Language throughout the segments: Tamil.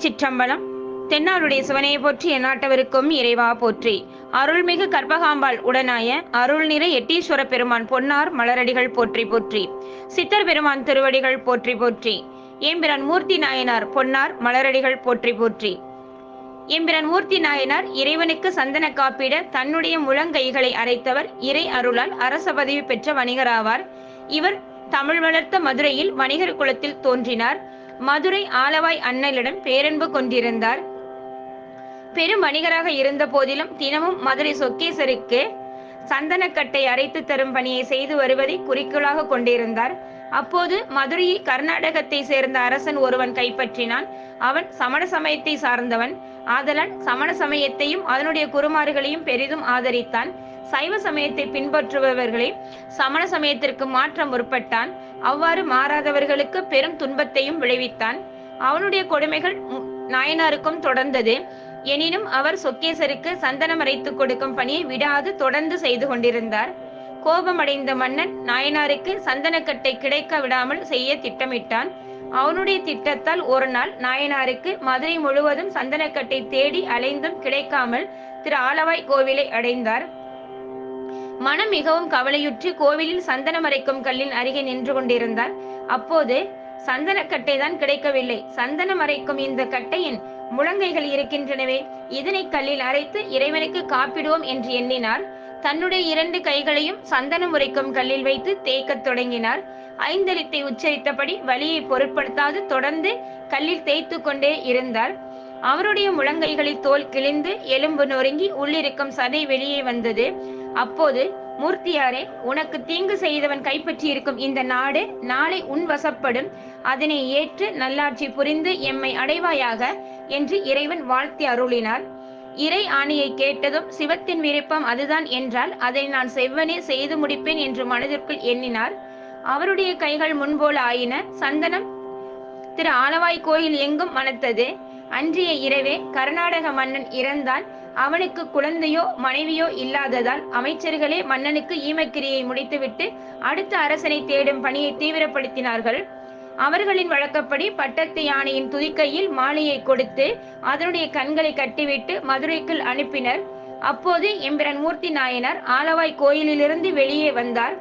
திருச்சிற்றம்பலம் தென்னாருடைய சிவனையை போற்றி எந்நாட்டவருக்கும் இறைவா போற்றி. அருள்மிகு கற்பகாம்பாள் உடனாய அருள் அருள்நிறை எட்டீஸ்வர பெருமான் பொன்னார் மலரடிகள் போற்றி போற்றி. சித்தர் பெருமான் திருவடிகள் போற்றி போற்றி. ஏம்பிரான் மூர்த்தி நாயனார் பொன்னார் மலரடிகள் போற்றி போற்றி. எம்பிரான் மூர்த்தி நாயனார் இறைவனுக்கு சந்தன காப்பிட தன்னுடைய முழங்கைகளை அரைத்தவர் இறை அருளால் அரச பதவி பெற்ற வணிகராவார். இவர் தமிழ் வளர்த்த மதுரையில் வணிகர் குலத்தில் தோன்றினார். மதுரை ஆலவாய் அண்ணலிடம் பேரன்பு கொண்டிருந்தார். பெரும் வணிகராக இருந்த போதிலும் தினமும் மதுரை சொக்கேசருக்கு சந்தனக்கட்டை அரைத்து தரும் பணியை செய்து வருவதை குறிக்கோளாக கொண்டிருந்தார். அப்போது மதுரையை கர்நாடகத்தை சேர்ந்த அரசன் ஒருவன் கைப்பற்றினான். அவன் சமண சமயத்தை சார்ந்தவன். ஆதலால் சமண சமயத்தையும் அதனுடைய குருமார்களையும் பெரிதும் ஆதரித்தான். சைவ சமயத்தை பின்பற்றுபவர்களை சமண சமயத்திற்கு மாற்ற முற்பட்டான். அவ்வாறு மாறாதவர்களுக்கு பெரும் துன்பத்தையும் விளைவித்தான். அவனுடைய கொடுமைகள் நாயனாருக்கும் தொடர்ந்தது. எனினும் அவர் சொக்கேசருக்கு சந்தனம் அரைத்து கொடுக்கும் பணியை விடாது தொடர்ந்து செய்து கொண்டிருந்தார். கோபமடைந்த மன்னன் நாயனாருக்கு சந்தனக்கட்டை கிடைக்க விடாமல் செய்ய திட்டமிட்டான். அவனுடைய திட்டத்தால் ஒரு நாள் நாயனாருக்கு மதுரை முழுவதும் சந்தனக்கட்டை தேடி அலைந்தும் கிடைக்காமல் திரு ஆலவாய் கோவிலை அடைந்தார். மனம் மிகவும் கவலையுற்று கோவிலில் சந்தனம் அரைக்கும் கல்லின் அருகே நின்று கொண்டிருந்தார். அப்போது சந்தனக்கட்டை தான் கிடைக்கவில்லை. சந்தனம் அரைக்கும் இந்த கட்டையின் முழங்கைகள் இருக்கின்றனவே. இதனை கல்லில் அரைத்து இறைவனுக்கு காப்பிடுவோம் என்று எண்ணினார். தன்னுடைய இரண்டு கைகளையும் சந்தனம் உரைக்கும் கல்லில் வைத்து தேய்க்கத் தொடங்கினார். ஐந்தெழுத்தை உச்சரித்தபடி வலியை பொருட்படுத்தாது தொடர்ந்து கல்லில் தேய்த்து கொண்டே இருந்தார். அவருடைய முழங்கைகளில் தோல் கிழிந்து எலும்பு நொறுங்கி உள்ளிருக்கும் சதை வெளியே வந்தது. அப்போது மூர்த்தியாரே உனக்கு தீங்கு செய்தவன் கைப்பற்றி இருக்கும் இந்த நாடு நாளை உன் வசப்படும். அதனை ஏற்று நல்லாட்சி புரிந்து எம்மை அடைவாயாக என்று இறைவன் வாழ்த்தி அருளினார். இறை ஆணையை கேட்டதும் சிவத்தின் விருப்பம் அதுதான் என்றால் அதை நான் செவ்வனே செய்து முடிப்பேன் என்று மனதிற்குள் எண்ணினார். அவருடைய கைகள் முன்போல ஆயின. சந்தனம் திரு ஆலவாய் கோயில் எங்கும் மணத்தது. அன்றைய இரவே கர்நாடக மன்னன் இறந்தான். அவனுக்கு குழந்தையோ மனைவியோ இல்லாததால் அமைச்சர்களே மன்னனுக்கு ஈமக்கிரியை முடித்துவிட்டு அடுத்த அரசனை தேடும் பணியை தீவிரப்படுத்தினார்கள். அவர்களின் வழக்கப்படி பட்டத்து யானையின் துதிக்கையில் மாலையை கொடுத்து அதனுடைய கண்களை கட்டிவிட்டு மதுரைக்குள் அனுப்பினர். அப்போது எம்பிரன் மூர்த்தி நாயனார் ஆலவாய் கோயிலிலிருந்து வெளியே வந்தார்.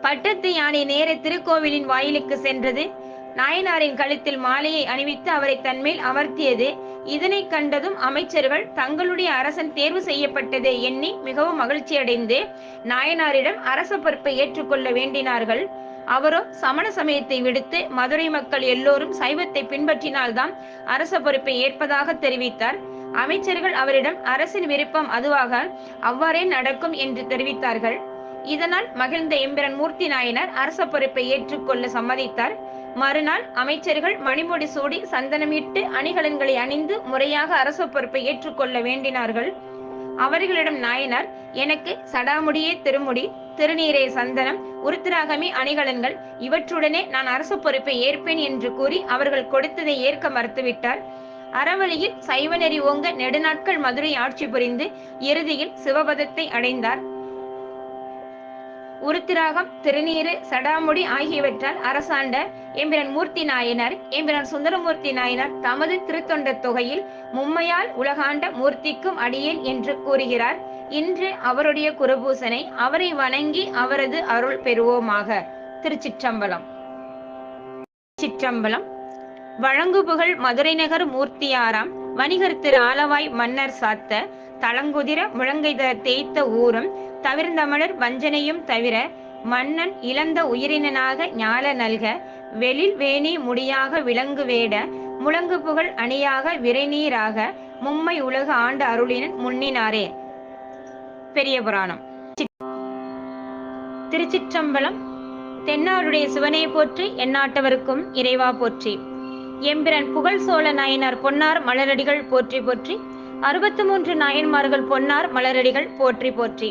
பட்டத்து யானை நேர திருக்கோவிலின் வாயிலுக்கு சென்றது. நாயனாரின் கழுத்தில் மாலையை அணிவித்து அவரை தன்மேல் அமர்த்தியது. இதனை கண்டதும் அமைச்சர்கள் தங்களுடைய அரசன் தேர்வு செய்யப்பட்டதை எண்ணி மிகவும் மகிழ்ச்சியடைந்து நாயனாரிடம் அரச பொறுப்பை ஏற்றுக்கொள்ள வேண்டினார்கள். அவரோ சமண சமயத்தை விடுத்து மதுரை மக்கள் எல்லோரும் சைவத்தை பின்பற்றினால்தான் அரச பொறுப்பை ஏற்பதாக தெரிவித்தார். அமைச்சர்கள் அவரிடம் அரசின் விருப்பம் அதுவாக அவ்வாறே நடக்கும் என்று தெரிவித்தார்கள். இதனால் மகிழ்ந்த எம்பிரன் மூர்த்தி நாயனார் அரச பொறுப்பை ஏற்றுக்கொள்ள சம்மதித்தார். மறுநாள் அமைச்சர்கள் மணிமுடி சூடி சந்தனமிட்டு அணிகலன்களை அணிந்து முறையாக அரச பொறுப்பை ஏற்றுக்கொள்ள வேண்டினார்கள். அவர்களிடம் நாயனார் எனக்கு சடாமுடியே திருமுடி திருநீரே சந்தனம் உருத்திராகமே அணிகலன்கள் இவற்றுடனே நான் அரச பொறுப்பை ஏற்பேன் என்று கூறி அவர்கள் கொடுத்ததை ஏற்க மறுத்துவிட்டார். அறவழியில் சைவநெறி ஓங்க நெடுநாட்கள் மதுரை ஆட்சி புரிந்து இறுதியில் சிவபதத்தை அடைந்தார். உருத்திராகம் திருநீறு சடாமுடி ஆகியவற்றால் அரசாண்ட எம்பிரன் மூர்த்தி நாயனார் எம்பிரன் சுந்தரமூர்த்தி நாயனார் தமது திருத்தொண்ட தொகையில் மும்மையால் உலகாண்ட மூர்த்திக்கும் அடியேன் என்று கூறுகிறார். இன்று அவருடைய குருபூசனை அவரை வணங்கி அவரது அருள் பெறுவோமாக. திருச்சிற்றம்பலம். சிற்றம்பலம் வழங்குபுகழ் மதுரை நகர் மூர்த்தியாராம் வணிகர் திரு ஆலவாய் மன்னர் சாத்த தளங்குதிர முழங்கைதர தேய்த்த ஊரும் தவிர்ந்தமலர் வஞ்சனையும் தவிர மன்னன் இழந்த உயிரினனாக ஞால நல்க வெளில் வேணி முடியாக விலங்கு வேட முழங்கு புகழ் அணியாக விரைநீராக மும்மை உலக ஆண்டு அருளினன் முன்னினாரே. பெரிய புராணம். திருச்சிற்றம்பலம் தென்னாருடைய சிவனை போற்றி எந்நாட்டவருக்கும் இறைவா போற்றி. எம்பிரன் புகழ் சோழ நாயனார் பொன்னார் மலரடிகள் போற்றி போற்றி அறுபத்து மூன்று நாயன்மார்கள் பொன்னார் மலரடிகள் போற்றி போற்றி.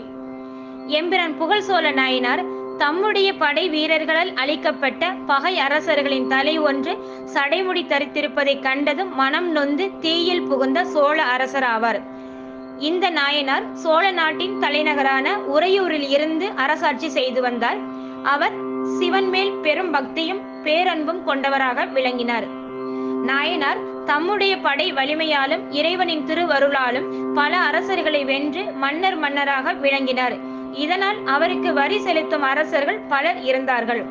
எம்பிரன் புகழ் சோழ நாயனார் தம்முடைய படை வீரர்களால் அளிக்கப்பட்ட பகை அரசர்களின் தலை ஒன்று சடைமுடி தரித்திருப்பதை கண்டதும் மனம் நொந்து தீயில் புகுந்த சோழ அரசர் ஆவார். இந்த நாயனார் சோழ நாட்டின் தலைநகரான உறையூரில் இருந்து அரசாட்சி செய்து வந்தார். அவர் சிவன் மேல் பெரும் பக்தியும் பேரன்பும் கொண்டவராக விளங்கினார். நாயனார் தம்முடைய படை வலிமையாலும் இறைவனின் திருவருளாலும் பல அரசர்களை வென்று மன்னர் மன்னராக விளங்கினார். இதனால் அவருக்கு வரி செலுத்தும் அரசர்கள் பலர் இருந்தார்கள்.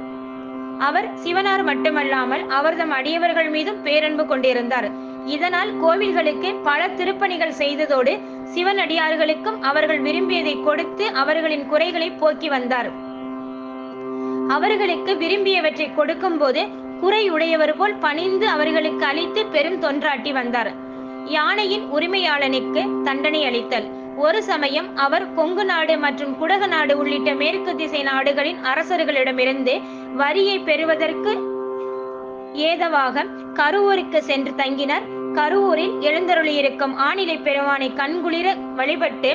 அவர் சிவனார் மட்டுமல்லாமல் அவர்தம் அடியவர்கள் மீதும் பேரன்பு கொண்டிருந்தார். இதனால் கோவில்களுக்கு பல திருப்பணிகள் செய்ததோடு சிவனடியார்களுக்கும் அவர்கள் விரும்பியதை கொடுத்து அவர்களின் குறைகளை போக்கி வந்தார். அவர்களுக்கு விரும்பியவற்றை கொடுக்கும் போது குறையுடையவர் போல் பணிந்து அவர்களுக்கு அளித்து பெரும் தொன்றாட்டி வந்தார். யானையின் உரிமையாளனுக்கு தண்டனை அளித்தல். ஒரு சமயம் அவர் கொங்கு நாடு மற்றும் குடக நாடு உள்ளிட்ட மேற்கு திசை நாடுகளின் அரசர்களிடமிருந்து வரியை பெறுவதற்கு ஏதவாக கருவூருக்கு சென்று தங்கினார். கருவூரில் எழுந்தருளியிருக்கும் ஆணிலை பெருமானை கண்குளிர வழிபட்டு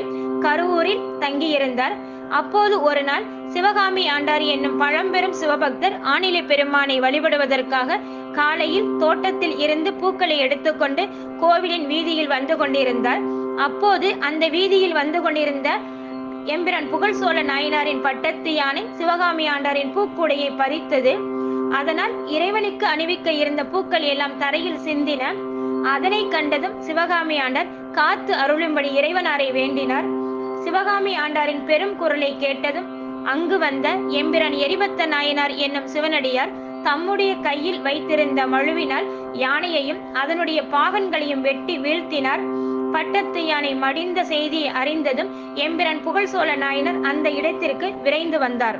கருவூரில் தங்கியிருந்தார். அப்போது ஒரு நாள் சிவகாமி ஆண்டார் என்னும் பழம்பெரும் சிவபக்தர் ஆணிலை பெருமானை வழிபடுவதற்காக காலையில் தோட்டத்தில் இருந்து பூக்களை எடுத்துக்கொண்டு கோவிலின் வீதியில் வந்து கொண்டிருந்தார். அப்போது அந்த வீதியில் வந்து கொண்டிருந்த எம்பிரான் புகழ் சோழ நாயனாரின் பட்டத்து யானை சிவகாமி ஆண்டாரின் பூக்கூடையை பறித்தது. அதனால் இறைவனுக்கு அணிவிக்க இருந்த பூக்கள் எல்லாம் தரையில் சிந்தின. அதனை கண்டதும் சிவகாமி ஆண்டார் காத்து அருளும்படி இறைவனாரை வேண்டினார். சிவகாமி ஆண்டாரின் பெரும் குரலை கேட்டதும் அங்கு வந்த எம்பிரான் எரிபத்த நாயனார் என்னும் சிவனடியார் தம்முடைய கையில் வைத்திருந்த மழுவினால் யானையையும் அதனுடைய பாகன்களையும் வெட்டி வீழ்த்தினார். பட்டத்து யானை மடிந்த செய்தியை அறிந்ததும் எம்பிரன் புகழ் சோழ நாயனர் அந்த இடத்திற்கு விரைந்து வந்தார்.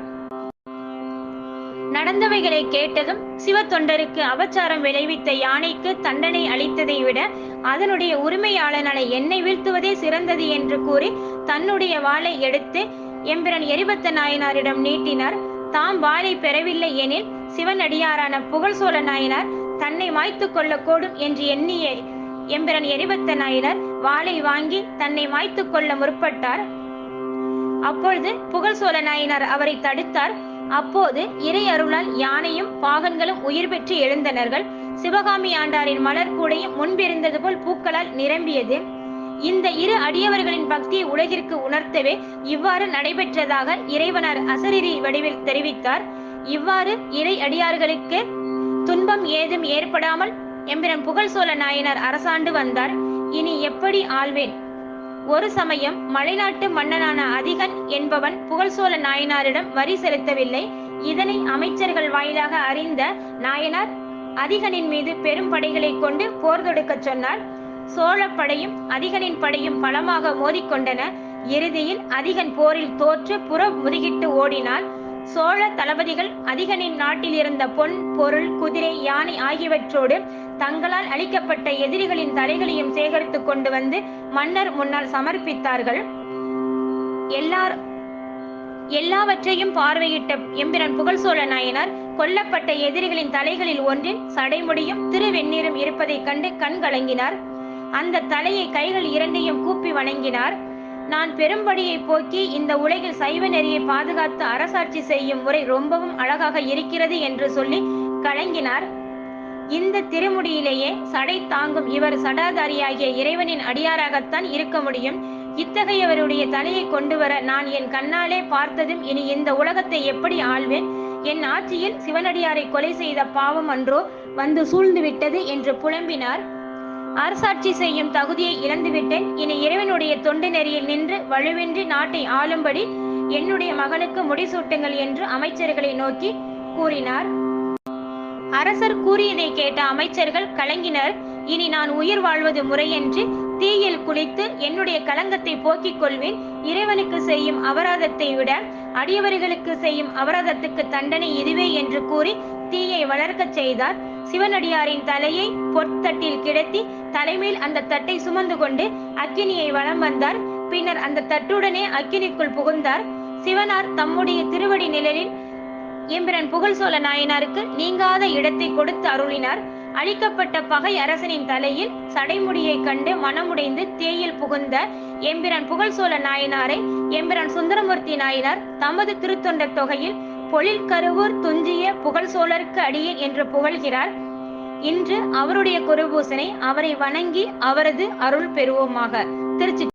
நடந்தவைகளை கேட்டதும் சிவ தொண்டருக்கு அவச்சாரம் விளைவித்த யானைக்கு தண்டனை அளித்ததை விட அதனுடைய உரிமையாளனை என்னை வீழ்த்துவதே சிறந்தது என்று கூறி தன்னுடைய வாளை எடுத்து எம்பிரன் எரிபத்த நாயனாரிடம் நீட்டினார். தாம் வாளை பெறவில்லை எனில் சிவனடியாரான புகழ் சோழ நாயனார் தன்னை மாய்த்து கொள்ளக்கூடும் என்று எண்ணிய எம்பிரன் எரிபத்த நாயனார் வாளை வாங்கி தன்னை மாய்த்து கொள்ள முற்பட்டார். அப்பொழுது புகழ் சோழ நாயனார் அவரை தடுத்தார். அப்போது இறை அருளால் யானையும் பாகன்களும் உயிர் பெற்று எழுந்தனர்கள். சிவகாமி ஆண்டாரின் மலர் கூடையும் முன்பிருந்தது போல் பூக்களால் நிரம்பியது. இந்த இரு அடியவர்களின் பக்தியை உலகிற்கு உணர்த்தவே இவ்வாறு நடைபெற்றதாக இறைவனார் அசரிரி வடிவில் தெரிவித்தார். இவ்வாறு இறை அடியார்களுக்கு துன்பம் ஏதும் ஏற்படாமல் எம்பிரன் புகழ் சோழ நாயனார் அரசாண்டு வந்தார். இனி எப்படி ஆள்வேன்? ஒரு சமயம் மலைநாட்டு மன்னனான அதிகன் என்பவன் புகழ்சோழ நாயனாரிடம் வரி செலுத்தவில்லை. இதனை அமைச்சர்கள் வாயிலாக அறிந்த நாயனார் அதிகனின் மீது பெரும் படைகளை கொண்டு போர் தொடுக்கச் சொன்னார். சோழ படையும் அதிகனின் படையும் பலமாக மோதிக்கொண்டன. இறுதியில் அதிகன் போரில் தோற்று புற முதுகிட்டு ஓடினான். சோழ தளபதிகள் அதிகனின் நாட்டில் இருந்த பொன் பொருள் குதிரை யானை ஆகியவற்றோடு தங்களால் அளிக்கப்பட்ட எதிரிகளின் தலைகளையும் சேகரித்து கொண்டு வந்து மன்னர் முன்னால் சமர்ப்பித்தார்கள். எல்லார் எல்லாவற்றையும் பார்வையிட்ட எம்பிரன் புகழ் சோழ நாயனார் கொல்லப்பட்ட எதிரிகளின் தலைகளில் ஒன்றில் சடைமுடியும் திருவெண்ணீரும் இருப்பதைக் கண்டு கண் கலங்கினார். அந்த தலையை கைகள் இரண்டையும் கூப்பி வணங்கினார். நான் பெரும்படியை போக்கி இந்த உலகில் சைவ நெறியை பாதுகாத்து அரசாட்சி செய்யும் முறை ரொம்பவும் அழகாக இருக்கிறது என்று சொல்லி கலங்கினார். இந்த திருமுடியிலேயே சடை தாங்கும் இவர் சடாதாரியாகிய இறைவனின் அடியாராகத்தான் இருக்க முடியும். இத்தகையவருடைய தலையை கொண்டு வர நான் என் கண்ணாலே பார்த்ததும் இனி இந்த உலகத்தை எப்படி ஆள்வேன்? என் ஆட்சியில் சிவனடியாரை கொலை செய்த பாவம் அன்றோ வந்து சூழ்ந்து விட்டது என்று புலம்பினார். அரசாட்சி செய்யும் தகுதியை இழந்துவிட்டேன். இனி இறைவனுடைய தொண்டு நெறியில் நின்று வலுவின்றி நாட்டை ஆளும்படி என்னுடைய மகனுக்கு முடிசூட்டுங்கள் என்று அமைச்சர்களை நோக்கி கூறினார். அரசர் கூறியதை கேட்ட அமைச்சர்கள் கலங்கினர். இனி நான் உயிர் வாழ்வது முறையென்று தீயில் குளித்து என்னுடைய கலங்கத்தை போக்கிக் கொள்வேன். இறைவனுக்கு செய்யும் அபராதத்தை விட அடியவர்களுக்கு செய்யும் அபராதத்துக்கு தண்டனை இதுவே என்று கூறி தீயை வளர்க்கச் செய்தார். சிவனடியாரின் தலையை பொற்தட்டில் கிடத்தி தலைமேல் அந்த தட்டை சுமந்து கொண்டு அக்கினியை வலம் வந்தார். பின்னர் அந்த தட்டுடனே அக்கினிக்குள் புகுந்தார். சிவனார் தம்முடைய திருவடி நிழலில் எம்பிரன் புகழ் சோழ நாயனாருக்கு நீங்காத இடத்தை கொடுத்து அருளினார். அழிக்கப்பட்ட பகை அரசனின் தலையில் சடைமுடியை கண்டு மனமுடைந்து தேயில் புகுந்த எம்பிரான் புகழ் சோழ நாயனாரை எம்பிரான் சுந்தரமூர்த்தி நாயனார் தமது திருத்தொண்ட தொகையில் பொழில் கருவூர் துஞ்சிய புகழ் சோழருக்கு அடியேன் என்று புகழ்கிறார். இன்று அவருடைய குருபூசனை அவரை வணங்கி அவரது அருள் பெறுவோமாக. திருச்சி